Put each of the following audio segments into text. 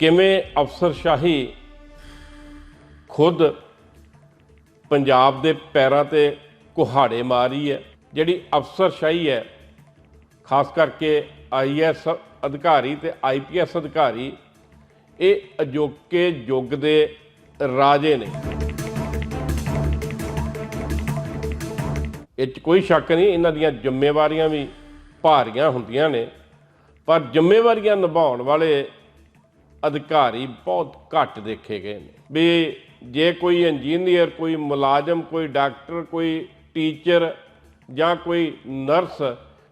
ਕਿਵੇਂ ਅਫਸਰਸ਼ਾਹੀ ਖੁਦ ਪੰਜਾਬ ਦੇ ਪੈਰਾਂ ਤੇ ਕੁਹਾੜੇ ਮਾਰੀ ਹੈ, ਜਿਹੜੀ ਅਫਸਰਸ਼ਾਹੀ ਹੈ, ਖਾਸ ਕਰਕੇ ਆਈਐਸ ਅਧਿਕਾਰੀ ਤੇ ਆਈਪੀਐਸ ਅਧਿਕਾਰੀ, ਇਹ ਅਜੋਕੇ ਯੁੱਗ ਦੇ ਰਾਜੇ ਨੇ। ਇਹ 'ਚ ਕੋਈ ਸ਼ੱਕ ਨਹੀਂ, ਇਹਨਾਂ ਦੀਆਂ ਜ਼ਿੰਮੇਵਾਰੀਆਂ ਵੀ ਭਾਰੀਆਂ ਹੁੰਦੀਆਂ ਨੇ, ਪਰ ਜ਼ਿੰਮੇਵਾਰੀਆਂ ਨਿਭਾਉਣ ਵਾਲੇ ਅਧਿਕਾਰੀ ਬਹੁਤ ਘੱਟ ਦੇਖੇ ਗਏ ਨੇ। ਵੀ ਜੇ ਕੋਈ ਇੰਜੀਨੀਅਰ, ਕੋਈ ਮੁਲਾਜ਼ਮ, ਕੋਈ ਡਾਕਟਰ, ਕੋਈ ਟੀਚਰ ਜਾਂ ਕੋਈ ਨਰਸ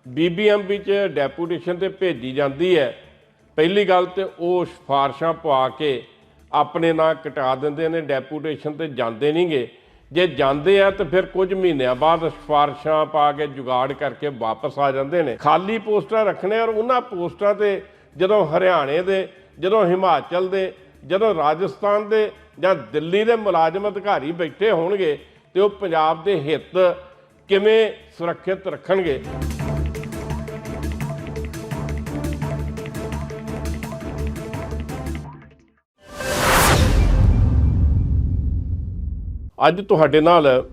ਬੀਬੀਐਮਬੀ ਚ ਡੈਪੂਟੇਸ਼ਨ ਤੇ ਭੇਜੀ ਜਾਂਦੀ ਹੈ, ਪਹਿਲੀ ਗੱਲ ਤੇ ਉਹ ਸਿਫਾਰਸ਼ਾਂ ਪਵਾ ਕੇ ਆਪਣੇ ਨਾਂ ਕਟਾ ਦਿੰਦੇ ਨੇ, ਡੈਪੂਟੇਸ਼ਨ ਤੇ ਜਾਂਦੇ ਨਹੀਂਗੇ ਜੇ ਜਾਂਦੇ ਆ ਤਾਂ ਫਿਰ ਕੁਝ ਮਹੀਨਿਆਂ ਬਾਅਦ ਸਿਫਾਰਸ਼ਾਂ ਪਾ ਕੇ ਜੁਗਾੜ ਕਰਕੇ ਵਾਪਸ ਆ ਜਾਂਦੇ ਨੇ। ਖਾਲੀ ਪੋਸਟਾਂ ਰੱਖਣੇ ਔਰ ਉਹਨਾਂ ਪੋਸਟਾਂ ਤੇ ਜਦੋਂ ਹਰਿਆਣੇ ਦੇ ਜਦੋਂ ਹਿਮਾਚਲ ਦੇ, ਜਦੋਂ ਰਾਜਸਥਾਨ ਦੇ ਜਾਂ ਦਿੱਲੀ ਦੇ ਮੁਲਾਜ਼ਮ ਅਧਿਕਾਰੀ ਬੈਠੇ ਹੋਣਗੇ ਤੇ ਉਹ ਪੰਜਾਬ ਦੇ ਹਿੱਤ ਕਿਵੇਂ ਸੁਰੱਖਿਅਤ ਰੱਖਣਗੇ? ਅੱਜ ਤੁਹਾਡੇ ਨਾਲ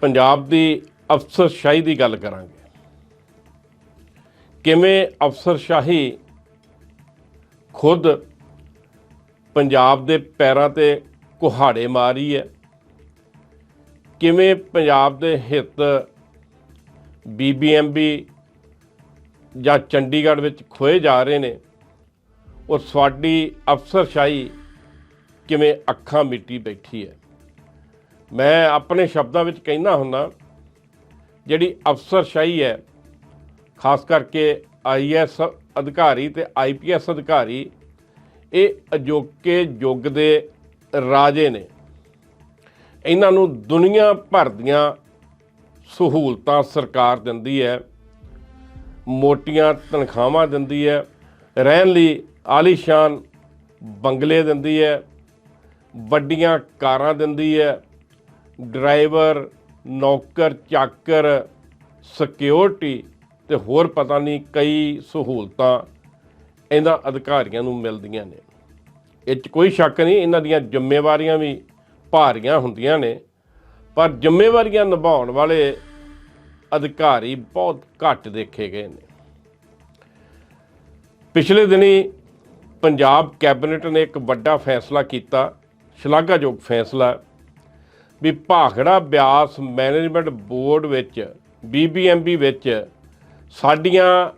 ਪੰਜਾਬ ਦੀ ਅਫਸਰਸ਼ਾਹੀ ਦੀ ਗੱਲ ਕਰਾਂਗੇ। ਕਿਵੇਂ ਅਫਸਰਸ਼ਾਹੀ ਖੁਦ ਪੰਜਾਬ ਦੇ ਪੈਰਾਂ ਤੇ ਕੁਹਾੜੇ ਮਾਰੀ ਹੈ। ਕਿਵੇਂ ਪੰਜਾਬ ਦੇ ਹਿੱਤ ਬੀਬੀਐਮਬੀ ਜਾਂ ਚੰਡੀਗੜ੍ਹ ਵਿੱਚ ਖੋਏ ਜਾ ਰਹੇ ਨੇ, ਔਰ ਸਾਡੀ ਅਫਸਰਸ਼ਾਹੀ ਕਿਵੇਂ ਅੱਖਾਂ ਮਿੱਟੀ ਬੈਠੀ ਹੈ। ਮੈਂ ਆਪਣੇ ਸ਼ਬਦਾਂ ਵਿੱਚ ਕਹਿਣਾ ਹੁੰਦਾ, ਜਿਹੜੀ ਅਫਸਰਸ਼ਾਹੀ ਹੈ, ਖਾਸ ਕਰਕੇ ਆਈਐਸ ਅਧਿਕਾਰੀ ਤੇ ਆਈਪੀਐਸ ਅਧਿਕਾਰੀ ਇਹ ਅਜੋਕੇ ਯੁੱਗ ਦੇ ਰਾਜੇ ਨੇ। ਇਹਨਾਂ ਨੂੰ ਦੁਨੀਆ ਭਰ ਦੀਆਂ ਸਹੂਲਤਾਂ ਸਰਕਾਰ ਦਿੰਦੀ ਹੈ, ਮੋਟੀਆਂ ਤਨਖਾਹਾਂ ਦਿੰਦੀ ਹੈ, ਰਹਿਣ ਲਈ ਆਲੀਸ਼ਾਨ ਬੰਗਲੇ ਦਿੰਦੀ ਹੈ, ਵੱਡੀਆਂ ਕਾਰਾਂ ਦਿੰਦੀ ਹੈ, ਡਰਾਈਵਰ, ਨੌਕਰ, ਚਾਕਰ ਸਿਕਿਉਰਿਟੀ ਤੇ ਹੋਰ ਪਤਾ ਨਹੀਂ ਕਈ ਸਹੂਲਤਾਂ ਇਹਨਾਂ ਅਧਿਕਾਰੀਆਂ ਨੂੰ ਮਿਲਦੀਆਂ ਨੇ। ਇਹ 'ਚ ਕੋਈ ਸ਼ੱਕ ਨਹੀਂ, ਇਹਨਾਂ ਦੀਆਂ ਜ਼ਿੰਮੇਵਾਰੀਆਂ ਵੀ ਭਾਰੀਆਂ ਹੁੰਦੀਆਂ ਨੇ। ਪਰ ਜ਼ਿੰਮੇਵਾਰੀਆਂ ਨਿਭਾਉਣ ਵਾਲੇ ਅਧਿਕਾਰੀ ਬਹੁਤ ਘੱਟ ਦੇਖੇ ਗਏ ਨੇ। ਪਿਛਲੇ ਦਿਨੀ ਪੰਜਾਬ ਕੈਬਨਿਟ ਨੇ ਇੱਕ ਵੱਡਾ ਫੈਸਲਾ ਕੀਤਾ, ਸ਼ਲਾਘਾਯੋਗ ਫੈਸਲਾ, ਵੀ ਭਾਖੜਾ ਬਿਆਸ ਮੈਨੇਜਮੈਂਟ ਬੋਰਡ ਵਿੱਚ ਬੀਬੀਐਮਬੀ ਵਿੱਚ ਸਾਡੀਆਂ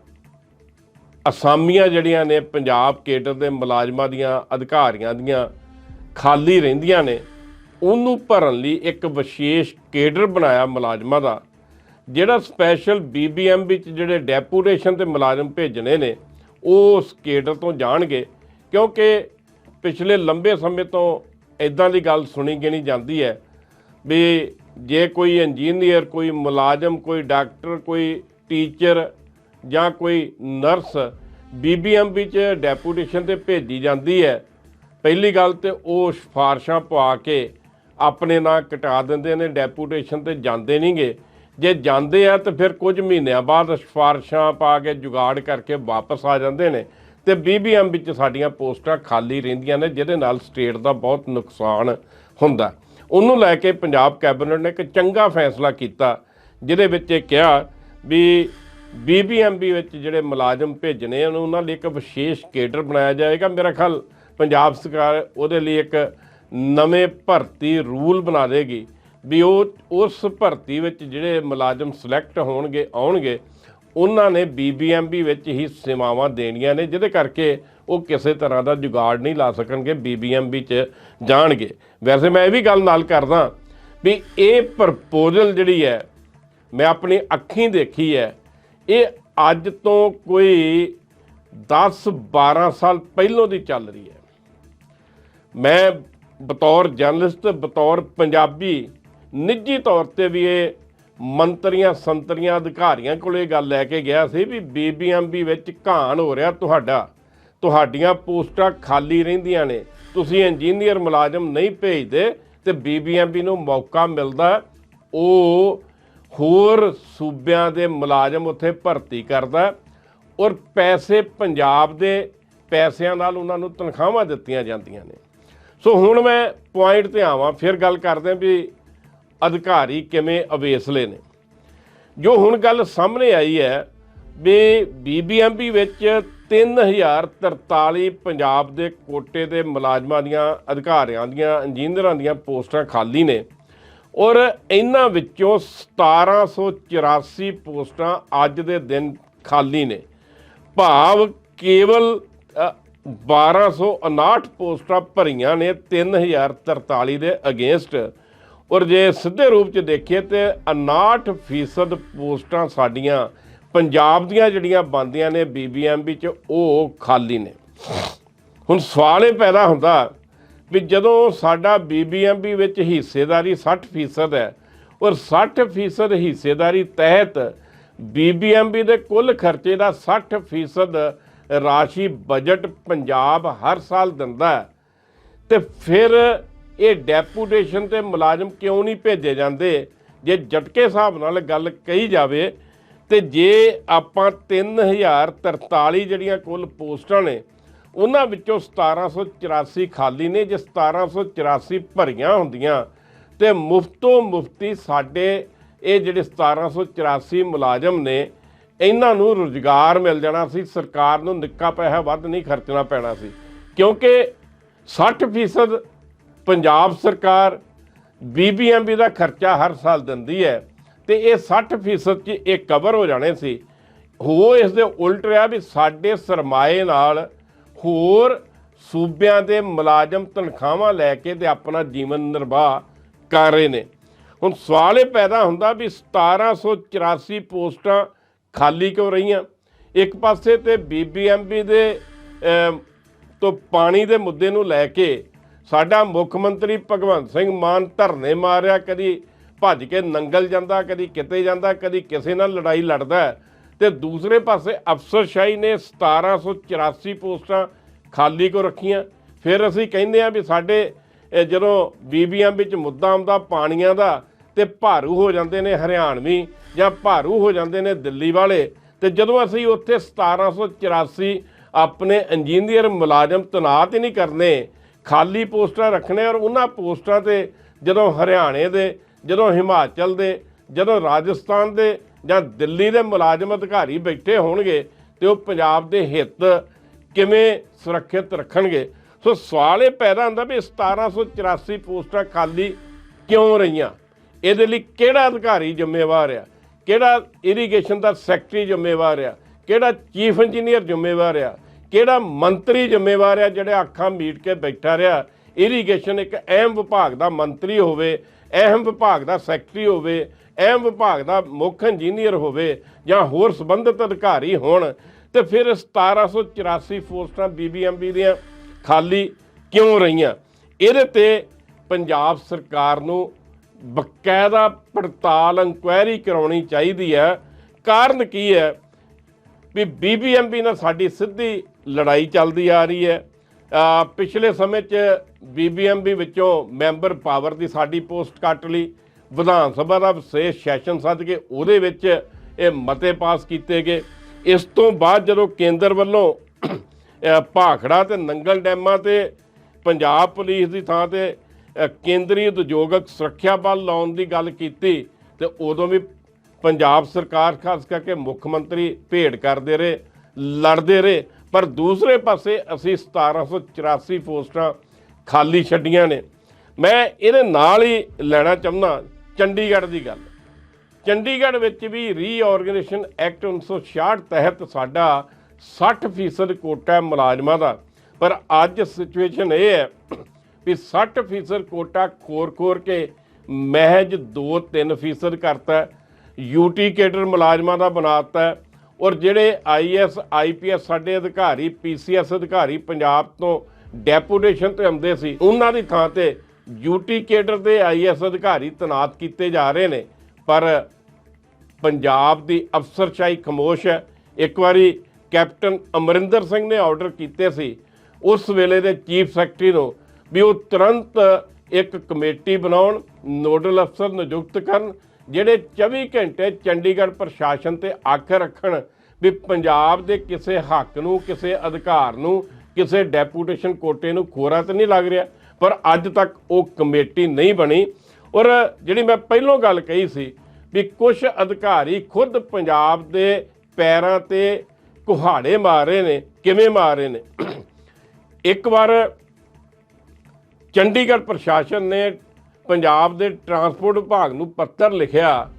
ਅਸਾਮੀਆਂ ਜਿਹੜੀਆਂ ਨੇ ਪੰਜਾਬ ਕੇਡਰ ਦੇ ਮੁਲਾਜ਼ਮਾਂ ਦੀਆਂ, ਅਧਿਕਾਰੀਆਂ ਦੀਆਂ ਖਾਲੀ ਰਹਿੰਦੀਆਂ ਨੇ, ਉਹਨੂੰ ਭਰਨ ਲਈ ਇੱਕ ਵਿਸ਼ੇਸ਼ ਕੇਡਰ ਬਣਾਇਆ ਮੁਲਾਜ਼ਮਾਂ ਦਾ, ਜਿਹੜਾ ਸਪੈਸ਼ਲ ਬੀਬੀਐਮਬੀ ਵਿੱਚ ਜਿਹੜੇ ਡੈਪੂਟੇਸ਼ਨ ਤੇ ਮੁਲਾਜ਼ਮ ਭੇਜਣੇ ਨੇ, ਉਹ ਉਸ ਕੇਡਰ ਤੋਂ ਜਾਣਗੇ, ਕਿਉਂਕਿ ਪਿਛਲੇ ਲੰਬੇ ਸਮੇਂ ਤੋਂ ਇਦਾਂ ਦੀ ਗੱਲ ਸੁਣੀ ਗਿਣੀ ਜਾਂਦੀ ਹੈ ਵੀ ਜੇ ਕੋਈ ਇੰਜੀਨੀਅਰ, ਕੋਈ ਮੁਲਾਜ਼ਮ, ਕੋਈ ਡਾਕਟਰ, ਕੋਈ ਟੀਚਰ ਜਾਂ ਕੋਈ ਨਰਸ ਬੀਬੀਐਮਬੀ ਚ ਡੈਪੂਟੇਸ਼ਨ ਤੇ ਭੇਜੀ ਜਾਂਦੀ ਹੈ, ਪਹਿਲੀ ਗੱਲ ਤੇ ਉਹ ਸਿਫਾਰਸ਼ਾਂ ਪਵਾ ਕੇ ਆਪਣੇ ਨਾਂ ਕਟਾ ਦਿੰਦੇ ਨੇ, ਡੈਪੂਟੇਸ਼ਨ ਤੇ ਜਾਂਦੇ ਨਹੀਂਗੇ ਜੇ ਜਾਂਦੇ ਆ ਤਾਂ ਫਿਰ ਕੁਝ ਮਹੀਨਿਆਂ ਬਾਅਦ ਸਿਫਾਰਸ਼ਾਂ ਪਾ ਕੇ ਜੁਗਾੜ ਕਰਕੇ ਵਾਪਸ ਆ ਜਾਂਦੇ ਨੇ ਤੇ ਬੀਬੀਐਮ ਵਿੱਚ ਸਾਡੀਆਂ ਪੋਸਟਾਂ ਖਾਲੀ ਰਹਿੰਦੀਆਂ ਨੇ, ਜਿਹਦੇ ਨਾਲ ਸਟੇਟ ਦਾ ਬਹੁਤ ਨੁਕਸਾਨ ਹੁੰਦਾ। ਉਹਨੂੰ ਲੈ ਕੇ ਪੰਜਾਬ ਕੈਬਨਿਟ ਨੇ ਇੱਕ ਚੰਗਾ ਫੈਸਲਾ ਕੀਤਾ, ਜਿਹਦੇ ਵਿੱਚ ਇਹ ਕਿਹਾ ਵੀ ਬੀਬੀਐਮਬੀ ਵਿੱਚ ਜਿਹੜੇ ਮੁਲਾਜ਼ਮ ਭੇਜਣੇ ਹਨ ਉਹਨਾਂ ਲਈ ਇੱਕ ਵਿਸ਼ੇਸ਼ ਕੇਡਰ ਬਣਾਇਆ ਜਾਏਗਾ। ਮੇਰਾ ਖਿਆਲ ਪੰਜਾਬ ਸਰਕਾਰ ਉਹਦੇ ਲਈ ਇੱਕ ਨਵੇਂ ਭਰਤੀ ਰੂਲ ਬਣਾ ਦੇਗੀ ਵੀ ਉਹ, ਉਸ ਭਰਤੀ ਵਿੱਚ ਜਿਹੜੇ ਮੁਲਾਜ਼ਮ ਸਿਲੈਕਟ ਹੋਣਗੇ, ਆਉਣਗੇ, ਉਹਨਾਂ ਨੇ ਬੀਬੀਐਮਬੀ ਵਿੱਚ ਹੀ ਸੇਵਾਵਾਂ ਦੇਣੀਆਂ ਨੇ, ਜਿਹਦੇ ਕਰਕੇ ਉਹ ਕਿਸੇ ਤਰ੍ਹਾਂ ਦਾ ਜੁਗਾੜ ਨਹੀਂ ਲਾ ਸਕਣਗੇ ਬੀਬੀਐਮਬੀ 'ਚ ਜਾਣਗੇ। ਵੈਸੇ ਮੈਂ ਇਹ ਵੀ ਗੱਲ ਨਾਲ ਕਰਦਾ ਵੀ ਇਹ ਪ੍ਰਪੋਜ਼ਲ ਜਿਹੜੀ ਹੈ ਮੈਂ ਆਪਣੀ ਅੱਖੀਂ ਦੇਖੀ ਹੈ। ਇਹ ਅੱਜ ਤੋਂ ਕੋਈ 10 12 ਸਾਲ ਪਹਿਲੋਂ ਦੀ ਚੱਲ ਰਹੀ ਹੈ। ਮੈਂ ਬਤੌਰ ਜਰਨਲਿਸਟ, ਬਤੌਰ ਪੰਜਾਬੀ, ਨਿੱਜੀ ਤੌਰ ਤੇ ਵੀ ਇਹ ਮੰਤਰੀਆਂ, ਸੰਤਰੀਆਂ, ਅਧਿਕਾਰੀਆਂ ਕੋਲ ਇਹ ਗੱਲ ਲੈ ਕੇ ਗਿਆ ਸੀ ਵੀ ਬੀਬੀਐਮਬੀ ਵਿੱਚ ਘਾਣ ਹੋ ਰਿਹਾ ਤੁਹਾਡਾ। ਤੁਹਾਡੀਆਂ ਪੋਸਟਾਂ ਖਾਲੀ ਰਹਿੰਦੀਆਂ ਨੇ। ਤੁਸੀਂ ਇੰਜੀਨੀਅਰ ਮੁਲਾਜ਼ਮ ਨਹੀਂ ਭੇਜਦੇ ਤੇ ਬੀਬੀਐਮਬੀ ਨੂੰ ਮੌਕਾ ਮਿਲਦਾ। ਉਹ ਹੋਰ ਸੂਬਿਆਂ ਦੇ ਮੁਲਾਜ਼ਮ ਉੱਥੇ ਭਰਤੀ ਕਰਦਾ ਔਰ ਪੈਸੇ ਪੰਜਾਬ ਦੇ ਪੈਸਿਆਂ ਨਾਲ ਉਹਨਾਂ ਨੂੰ ਤਨਖਾਹਾਂ ਦਿੱਤੀਆਂ ਜਾਂਦੀਆਂ ਨੇ। ਸੋ ਹੁਣ ਮੈਂ ਪੁਆਇੰਟ ਤੇ ਆਵਾਂ, ਫਿਰ ਗੱਲ ਕਰਦੇ ਹਾਂ ਵੀ ਅਧਿਕਾਰੀ ਕਿਵੇਂ ਅਵੇਸਲੇ ਨੇ। ਜੋ ਹੁਣ ਗੱਲ ਸਾਹਮਣੇ ਆਈ ਹੈ ਵੀ ਬੀਬੀਐਮਪੀ ਵਿੱਚ 3043 ਪੰਜਾਬ ਦੇ ਕੋਟੇ ਦੇ ਮੁਲਾਜ਼ਮਾਂ ਦੀਆਂ ਅਧਿਕਾਰੀਆਂ ਦੀਆਂ, ਇੰਜੀਨੀਅਰਾਂ ਦੀਆਂ ਪੋਸਟਾਂ ਖਾਲੀ ਨੇ। ਔਰ ਇਹਨਾਂ ਵਿੱਚੋਂ 1784 ਪੋਸਟਾਂ ਅੱਜ ਦੇ ਦਿਨ ਖਾਲੀ ਨੇ। ਭਾਵ ਕੇਵਲ ਅ, 1259 ਪੋਸਟਾਂ ਭਰੀਆਂ ਨੇ 3043 ਦੇ ਅਗੇਂਸਟ। ਔਰ ਜੇ ਸਿੱਧੇ ਰੂਪ ਚ ਦੇਖੀਏ ਤੇ 59% ਪੋਸਟਾਂ ਸਾਡੀਆਂ ਪੰਜਾਬ ਦੀਆਂ ਜਿਹੜੀਆਂ ਬੰਦੀਆਂ ਨੇ ਬੀਬੀਐਮਬੀ ਚ ਉਹ ਖਾਲੀ ਨੇ। ਹੁਣ ਸਵਾਲ ਇਹ ਪੈਦਾ ਹੁੰਦਾ ਵੀ ਜਦੋਂ ਸਾਡਾ ਬੀਬੀਐਮਬੀ ਵਿੱਚ ਹਿੱਸੇਦਾਰੀ 60% ਹੈ ਔਰ 60% ਹਿੱਸੇਦਾਰੀ ਤਹਿਤ ਬੀਬੀਐਮਬੀ ਦੇ ਕੁੱਲ ਖਰਚੇ ਦਾ 60% ਰਾਸ਼ੀ ਬਜਟ ਪੰਜਾਬ ਹਰ ਸਾਲ ਦਿੰਦਾ ਹੈ। ਤੇ ਫਿਰ ਇਹ ਡੈਪੂਟੇਸ਼ਨ ਤੇ ਮੁਲਾਜ਼ਮ ਕਿਉਂ ਨਹੀਂ ਭੇਜੇ ਜਾਂਦੇ? ਜੇ ਜਟਕੇ ਹਿਸਾਬ ਨਾਲ ਗੱਲ ਕਹੀ ਜਾਵੇ, ਤੇ ਜੇ ਆਪਾਂ 3043 ਜਿਹੜੀਆਂ ਕੁੱਲ ਪੋਸਟਾਂ ਨੇ ਉਹਨਾਂ ਵਿੱਚੋਂ 1784 ਖਾਲੀ ਨੇ, ਜੇ 1784 ਭਰੀਆਂ ਹੁੰਦੀਆਂ, ਤੇ ਮੁਫਤੋਂ ਮੁਫਤੀ ਸਾਡੇ ਇਹ ਜਿਹੜੇ 1784 ਮੁਲਾਜ਼ਮ ਨੇ, ਇਹਨਾਂ ਨੂੰ ਰੁਜ਼ਗਾਰ ਮਿਲ ਜਾਣਾ ਸੀ, ਸਰਕਾਰ ਨੂੰ ਨਿੱਕਾ ਪੈਸਾ ਵੱਧ ਨਹੀਂ ਖਰਚਣਾ ਪੈਣਾ ਸੀ। ਕਿਉਂਕਿ 60% ਪੰਜਾਬ ਸਰਕਾਰ ਬੀਬੀਐਮਬੀ ਦਾ ਖਰਚਾ ਹਰ ਸਾਲ ਦਿੰਦੀ ਹੈ, ਤੇ ਇਹ 60% ਚ ਇਹ ਕਵਰ ਹੋ ਜਾਣੇ ਸੀ। ਹੋ ਇਸ ਦੇ ਉਲਟ ਰਿਹਾ ਵੀ ਸਾਡੇ ਸਰਮਾਏ ਨਾਲ ਹੋਰ ਸੂਬਿਆਂ ਦੇ ਮੁਲਾਜ਼ਮ ਤਨਖਾਹਾਂ ਲੈ ਕੇ ਤੇ ਆਪਣਾ ਜੀਵਨ ਨਿਰਵਾਹ ਕਰ ਰਹੇ ਨੇ। ਹੁਣ ਸਵਾਲ ਇਹ ਪੈਦਾ ਹੁੰਦਾ ਵੀ 1784 ਪੋਸਟਾਂ ਖਾਲੀ ਕਿਉਂ ਰਹੀਆਂ? ਇੱਕ ਪਾਸੇ ਤੇ ਬੀਬੀਐਮਬੀ ਦੇ ਤੋਂ ਪਾਣੀ ਦੇ ਮੁੱਦੇ ਨੂੰ ਲੈ ਕੇ ਸਾਡਾ ਮੁੱਖ ਮੰਤਰੀ ਭਗਵੰਤ ਸਿੰਘ ਮਾਨ ਧਰਨੇ ਮਾਰਿਆ, ਕਦੀ ਭੱਜ ਕੇ ਨੰਗਲ ਜਾਂਦਾ, ਕਦੀ ਕਿਤੇ ਜਾਂਦਾ, ਕਦੀ ਕਿਸੇ ਨਾਲ ਲੜਾਈ ਲੜਦਾ ਤੇ ਦੂਸਰੇ ਪਾਸੇ ਅਫਸਰਸ਼ਾਹੀ ਨੇ 1784 ਪੋਸਟਾਂ ਖਾਲੀ ਕੋ ਰੱਖੀਆਂ। ਫਿਰ ਅਸੀਂ ਕਹਿੰਦੇ ਆ ਵੀ ਸਾਡੇ ਜਦੋਂ ਬੀਬੀਆਂ ਵਿੱਚ ਮੁੱਦਾ ਆਉਂਦਾ, ਪਾਣੀਆਂ ਦਾ, ਤੇ ਭਾਰੂ ਹੋ ਜਾਂਦੇ ਨੇ ਹਰਿਆਣਵੀ ਜਾਂ ਭਾਰੂ ਹੋ ਜਾਂਦੇ ਨੇ ਦਿੱਲੀ ਵਾਲੇ, ਤੇ ਜਦੋਂ ਅਸੀਂ ਉੱਥੇ 1784 ਆਪਣੇ ਇੰਜੀਨੀਅਰ ਮੁਲਾਜ਼ਮ ਤੈਨਾਤ ਹੀ ਨਹੀਂ ਕਰਨੇ, ਖਾਲੀ ਪੋਸਟਾਂ ਰੱਖਣੇ ਔਰ ਉਹਨਾਂ ਪੋਸਟਾਂ ਤੇ ਜਦੋਂ ਹਰਿਆਣੇ ਦੇ, ਜਦੋਂ ਹਿਮਾਚਲ ਦੇ, ਜਦੋਂ ਰਾਜਸਥਾਨ ਦੇ ਜਾਂ ਦਿੱਲੀ ਦੇ ਮੁਲਾਜ਼ਮ ਅਧਿਕਾਰੀ ਬੈਠੇ ਹੋਣਗੇ ਤੇ ਉਹ ਪੰਜਾਬ ਦੇ ਹਿੱਤ ਕਿਵੇਂ ਸੁਰੱਖਿਅਤ ਰੱਖਣਗੇ? ਸੋ ਸਵਾਲ ਇਹ ਪੈਦਾ ਹੁੰਦਾ ਵੀ 1784 ਪੋਸਟਾਂ ਖਾਲੀ ਕਿਉਂ ਰਹੀਆਂ? ਇਹਦੇ ਲਈ ਕਿਹੜਾ ਅਧਿਕਾਰੀ ਜ਼ਿੰਮੇਵਾਰ ਆ? ਕਿਹੜਾ ਇਰੀਗੇਸ਼ਨ ਦਾ ਸੈਕਟਰੀ ਜ਼ਿੰਮੇਵਾਰ ਆ? ਕਿਹੜਾ ਚੀਫ ਇੰਜੀਨੀਅਰ ਜ਼ਿੰਮੇਵਾਰ ਆ? ਕਿਹੜਾ ਮੰਤਰੀ ਜ਼ਿੰਮੇਵਾਰ ਆ ਜਿਹੜੇ ਅੱਖਾਂ ਮੀਟ ਕੇ ਬੈਠਾ ਰਿਹਾ? ਇਰੀਗੇਸ਼ਨ ਇੱਕ ਅਹਿਮ ਵਿਭਾਗ ਦਾ ਮੰਤਰੀ ਹੋਵੇ, ਅਹਿਮ ਵਿਭਾਗ ਦਾ ਸੈਕਟਰੀ ਹੋਵੇ ਅਹਿਮ ਵਿਭਾਗ ਦਾ ਮੁੱਖ ਇੰਜੀਨੀਅਰ ਹੋਵੇ ਜਾਂ ਹੋਰ ਸੰਬੰਧਿਤ ਅਧਿਕਾਰੀ ਹੋਣ, ਤੇ ਫਿਰ 1784 ਪੋਸਟਾਂ ਬੀਬੀਐਮਬੀ ਦੀਆਂ ਖਾਲੀ ਕਿਉਂ ਰਹੀਆਂ? ਇਹਦੇ ਤੇ ਪੰਜਾਬ ਸਰਕਾਰ ਨੂੰ ਬਕਾਇਦਾ ਪੜਤਾਲ ਇਨਕੁਆਇਰੀ ਕਰਾਉਣੀ ਚਾਹੀਦੀ ਹੈ। ਕਾਰਨ ਕੀ ਹੈ? ਵੀ ਬੀਬੀਐਮਬੀ ਨਾਲ ਸਾਡੀ ਸਿੱਧੀ ਲੜਾਈ ਚੱਲਦੀ ਆ ਰਹੀ ਹੈ। ਪਿਛਲੇ ਸਮੇਂ 'ਚ ਬੀਬੀਐਮਬੀ ਵਿੱਚੋਂ ਮੈਂਬਰ ਪਾਵਰ ਦੀ ਸਾਡੀ ਪੋਸਟ ਕੱਟ ਲਈ। ਵਿਧਾਨ ਸਭਾ ਦਾ ਵਿਸ਼ੇਸ਼ ਸੈਸ਼ਨ ਸੱਦ ਕੇ ਉਹਦੇ ਵਿੱਚ ਇਹ ਮਤੇ ਪਾਸ ਕੀਤੇ ਗਏ। ਇਸ ਤੋਂ ਬਾਅਦ ਜਦੋਂ ਕੇਂਦਰ ਵੱਲੋਂ ਭਾਖੜਾ ਤੇ ਨੰਗਲ ਡੈਮਾਂ ਤੇ ਪੰਜਾਬ ਪੁਲਿਸ ਦੀ ਥਾਂ ਤੇ ਕੇਂਦਰੀ ਉਦਯੋਗਿਕ ਸੁਰੱਖਿਆ ਬਲ ਲਾਉਣ ਦੀ ਗੱਲ ਕੀਤੀ, ਤੇ ਉਦੋਂ ਵੀ ਪੰਜਾਬ ਸਰਕਾਰ ਖਾਸ ਕਰਕੇ ਮੁੱਖ ਮੰਤਰੀ ਭੇਡ ਕਰਦੇ ਰਹੇ, ਲੜਦੇ ਰਹੇ। ਪਰ ਦੂਸਰੇ ਪਾਸੇ ਅਸੀਂ 1784 ਪੋਸਟਾਂ ਖਾਲੀ ਛੱਡੀਆਂ ਨੇ। ਮੈਂ ਇਹਦੇ ਨਾਲ ਹੀ ਲੈਣਾ ਚਾਹੁੰਦਾ ਚੰਡੀਗੜ੍ਹ ਦੀ ਗੱਲ। ਚੰਡੀਗੜ੍ਹ ਵਿੱਚ ਵੀ ਰੀਆਰਗੇਨਾਈਜੇਸ਼ਨ ਐਕਟ 1966 ਤਹਿਤ ਸਾਡਾ 60% ਕੋਟਾ ਮੁਲਾਜ਼ਮਾਂ ਦਾ। ਪਰ ਅੱਜ ਸਿਚੁਏਸ਼ਨ ਇਹ ਹੈ ਵੀ 60% ਕੋਟਾ ਖੋਰ-ਖੋਰ ਕੇ ਮਹਿਜ 2-3% ਕਰਤਾ ਹੈ। ਯੂਟੀ ਕੇਡਰ ਮੁਲਾਜ਼ਮਾਂ ਦਾ ਬਣਾਤਾ ਹੈ ਔਰ ਜਿਹੜੇ ਆਈਐਸ ਆਈਪੀਐਸ ਸਾਡੇ ਅਧਿਕਾਰੀ ਪੀਸੀਐਸ ਅਧਿਕਾਰੀ ਪੰਜਾਬ ਤੋਂ ਡੈਪੂਟੇਸ਼ਨ ਤੇ ਆਉਂਦੇ ਸੀ, ਉਹਨਾਂ ਦੀ ਥਾਂ ਤੇ ਯੂਟੀ ਕੇਡਰ ਦੇ ਆਈਐਸ ਅਧਿਕਾਰੀ ਤੈਨਾਤ ਕੀਤੇ ਜਾ ਰਹੇ ਨੇ, ਪਰ ਪੰਜਾਬ ਦੀ ਅਫਸਰਸ਼ਾਹੀ ਖਮੋਸ਼ ਹੈ। ਇੱਕ ਵਾਰੀ ਕੈਪਟਨ ਅਮਰਿੰਦਰ ਸਿੰਘ ਨੇ ਆਰਡਰ ਕੀਤੇ ਸੀ, ਉਸ ਵੇਲੇ ਦੇ ਚੀਫ ਸੈਕਟਰੀ ਨੂੰ ਵੀ ਉਹ ਤੁਰੰਤ ਇੱਕ ਕਮੇਟੀ ਬਣਾਉਣ, ਨੋਡਲ ਅਫਸਰ ਨਿਯੁਕਤ ਕਰਨ, ਜਿਹੜੇ 24 ਘੰਟੇ ਚੰਡੀਗੜ੍ਹ ਪ੍ਰਸ਼ਾਸਨ ਤੇ ਅੱਖ ਰੱਖਣ ਵੀ ਪੰਜਾਬ ਦੇ ਕਿਸੇ ਹੱਕ ਨੂੰ, ਕਿਸੇ ਅਧਿਕਾਰ ਨੂੰ, ਕਿਸੇ ਡੈਪੂਟੇਸ਼ਨ ਕੋਟੇ ਨੂੰ ਖੋਰਾ ਤੇ ਨਹੀਂ ਲੱਗ ਰਿਹਾ। ਪਰ ਅੱਜ ਤੱਕ ਉਹ ਕਮੇਟੀ ਨਹੀਂ ਬਣੀ। ਔਰ ਜਿਹੜੀ ਮੈਂ ਪਹਿਲੋਂ ਗੱਲ ਕਹੀ ਸੀ ਵੀ ਕੁਝ ਅਧਿਕਾਰੀ ਖੁਦ ਪੰਜਾਬ ਦੇ ਪੈਰਾਂ ਤੇ ਕੁਹਾੜੇ ਮਾਰ ਰਹੇ ਨੇ, ਕਿਵੇਂ ਮਾਰ ਰਹੇ ਨੇ। ਇੱਕ ਵਾਰ ਚੰਡੀਗੜ੍ਹ ਪ੍ਰਸ਼ਾਸਨ ਨੇ ਪੰਜਾਬ ਦੇ ਟਰਾਂਸਪੋਰਟ ਵਿਭਾਗ ਨੂੰ ਪੱਤਰ ਲਿਖਿਆ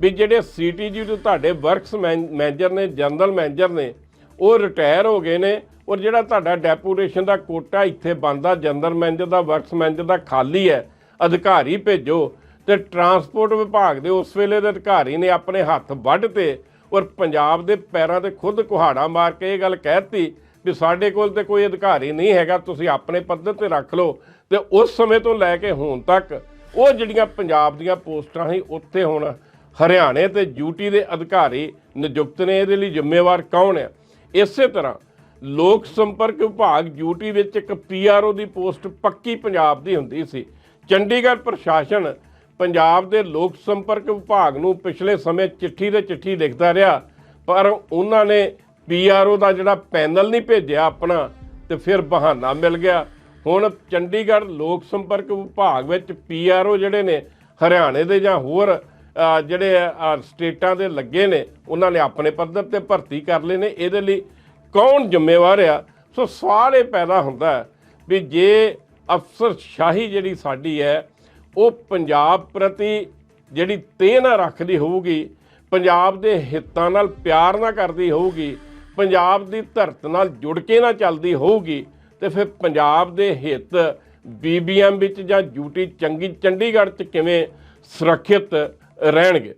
ਵੀ ਜਿਹੜੇ ਸੀਟੀਜੀ ਤੋਂ ਤੁਹਾਡੇ ਵਰਕਸ ਮੈਨੇਜਰ ਨੇ, ਜਨਰਲ ਮੈਨੇਜਰ ਨੇ, ਉਹ ਰਿਟਾਇਰ ਹੋ ਗਏ ਨੇ। ਔਰ ਜਿਹੜਾ ਤੁਹਾਡਾ ਡੈਪੂਟੇਸ਼ਨ ਦਾ ਕੋਟਾ ਇੱਥੇ ਬੰਦਾ ਜਨਰਲ ਮੈਨੇਜਰ ਦਾ, ਵਰਕਸ ਮੈਨੇਜਰ ਦਾ ਖਾਲੀ ਹੈ, ਅਧਿਕਾਰੀ ਭੇਜੋ ਤੇ ਟਰਾਂਸਪੋਰਟ ਵਿਭਾਗ ਦੇ ਉਸ ਵੇਲੇ ਦੇ ਅਧਿਕਾਰੀ ਨੇ ਆਪਣੇ ਹੱਥ ਵੱਢ ਤੇ ਔਰ ਪੰਜਾਬ ਦੇ ਪੈਰਾਂ ਤੇ ਖੁਦ ਕੁਹਾੜਾ ਮਾਰ ਕੇ ਇਹ ਗੱਲ ਕਹਿਤੀ ਵੀ ਸਾਡੇ ਕੋਲ ਤੇ ਕੋਈ ਅਧਿਕਾਰੀ ਨਹੀਂ ਹੈਗਾ, ਤੁਸੀਂ ਆਪਣੇ ਪੱਧਰ ਤੇ ਰੱਖ ਲਓ ਤੇ ਉਸ ਸਮੇਂ ਤੋਂ ਲੈ ਕੇ ਹੁਣ ਤੱਕ ਉਹ ਜਿਹੜੀਆਂ ਪੰਜਾਬ ਦੀਆਂ ਪੋਸਟਾਂ ਸੀ, ਉੱਥੇ ਹੁਣ ਹਰਿਆਣੇ ਤੇ ਯੂਟੀ ਦੇ ਅਧਿਕਾਰੀ ਨਿਯੁਕਤ ਨੇ, ਇਹਦੇ ਲਈ ਜ਼ਿੰਮੇਵਾਰ ਕੌਣ ਹੈ? ਇਸੇ ਤਰ੍ਹਾਂ ਲੋਕ ਸੰਪਰਕ ਵਿਭਾਗ ਯੂਟੀ ਵਿੱਚ ਇੱਕ ਪੀਆਰਓ ਦੀ ਪੋਸਟ ਪੱਕੀ ਪੰਜਾਬ ਦੀ ਹੁੰਦੀ ਸੀ। ਚੰਡੀਗੜ੍ਹ ਪ੍ਰਸ਼ਾਸਨ ਪੰਜਾਬ ਦੇ ਲੋਕ ਸੰਪਰਕ ਵਿਭਾਗ ਨੂੰ ਪਿਛਲੇ ਸਮੇਂ ਚਿੱਠੀ ਤੇ ਚਿੱਠੀ ਲਿਖਦਾ ਰਿਹਾ, ਪਰ ਉਹਨਾਂ ਨੇ ਪੀਆਰਓ ਦਾ ਜਿਹੜਾ ਪੈਨਲ ਨਹੀਂ ਭੇਜਿਆ ਆਪਣਾ, ਤੇ ਫਿਰ ਬਹਾਨਾ ਮਿਲ ਗਿਆ। ਹੁਣ ਚੰਡੀਗੜ੍ਹ ਲੋਕ ਸੰਪਰਕ ਵਿਭਾਗ ਵਿੱਚ ਪੀਆਰਓ ਜਿਹੜੇ ਨੇ, ਹਰਿਆਣੇ ਦੇ ਜਾਂ ਹੋਰ ਜਿਹੜੇ ਸਟੇਟਾਂ ਦੇ ਲੱਗੇ ਨੇ, ਉਹਨਾਂ ਨੇ ਆਪਣੇ ਪੱਧਰ ਤੇ ਭਰਤੀ ਕਰ ਲਏ ਨੇ। ਇਹਦੇ ਲਈ ਕੌਣ ਜ਼ਿੰਮੇਵਾਰ ਆ? ਸੋ ਸਵਾਲ ਇਹ ਪੈਦਾ ਹੁੰਦਾ ਵੀ ਜੇ ਅਫਸਰ ਸ਼ਾਹੀ ਜਿਹੜੀ ਸਾਡੀ ਹੈ, ਉਹ ਪੰਜਾਬ ਪ੍ਰਤੀ ਜਿਹੜੀ ਤੇਹ ਨਾ ਰੱਖਦੀ ਹੋਊਗੀ, ਪੰਜਾਬ ਦੇ ਹਿੱਤਾਂ ਨਾਲ ਪਿਆਰ ਨਾ ਕਰਦੀ ਹੋਊਗੀ, ਪੰਜਾਬ ਦੀ ਧਰਤ ਨਾਲ ਜੁੜ ਕੇ ਨਾ ਚੱਲਦੀ ਹੋਊਗੀ, ਤੇ ਫਿਰ ਪੰਜਾਬ ਦੇ ਹਿੱਤ ਬੀਬੀਐਮ ਵਿੱਚ ਜਾਂ ਯੂਟੀ ਚੰਗੀ ਚੰਡੀਗੜ੍ਹ 'ਚ ਕਿਵੇਂ ਸੁਰੱਖਿਅਤ ਰਹਿਣਗੇ?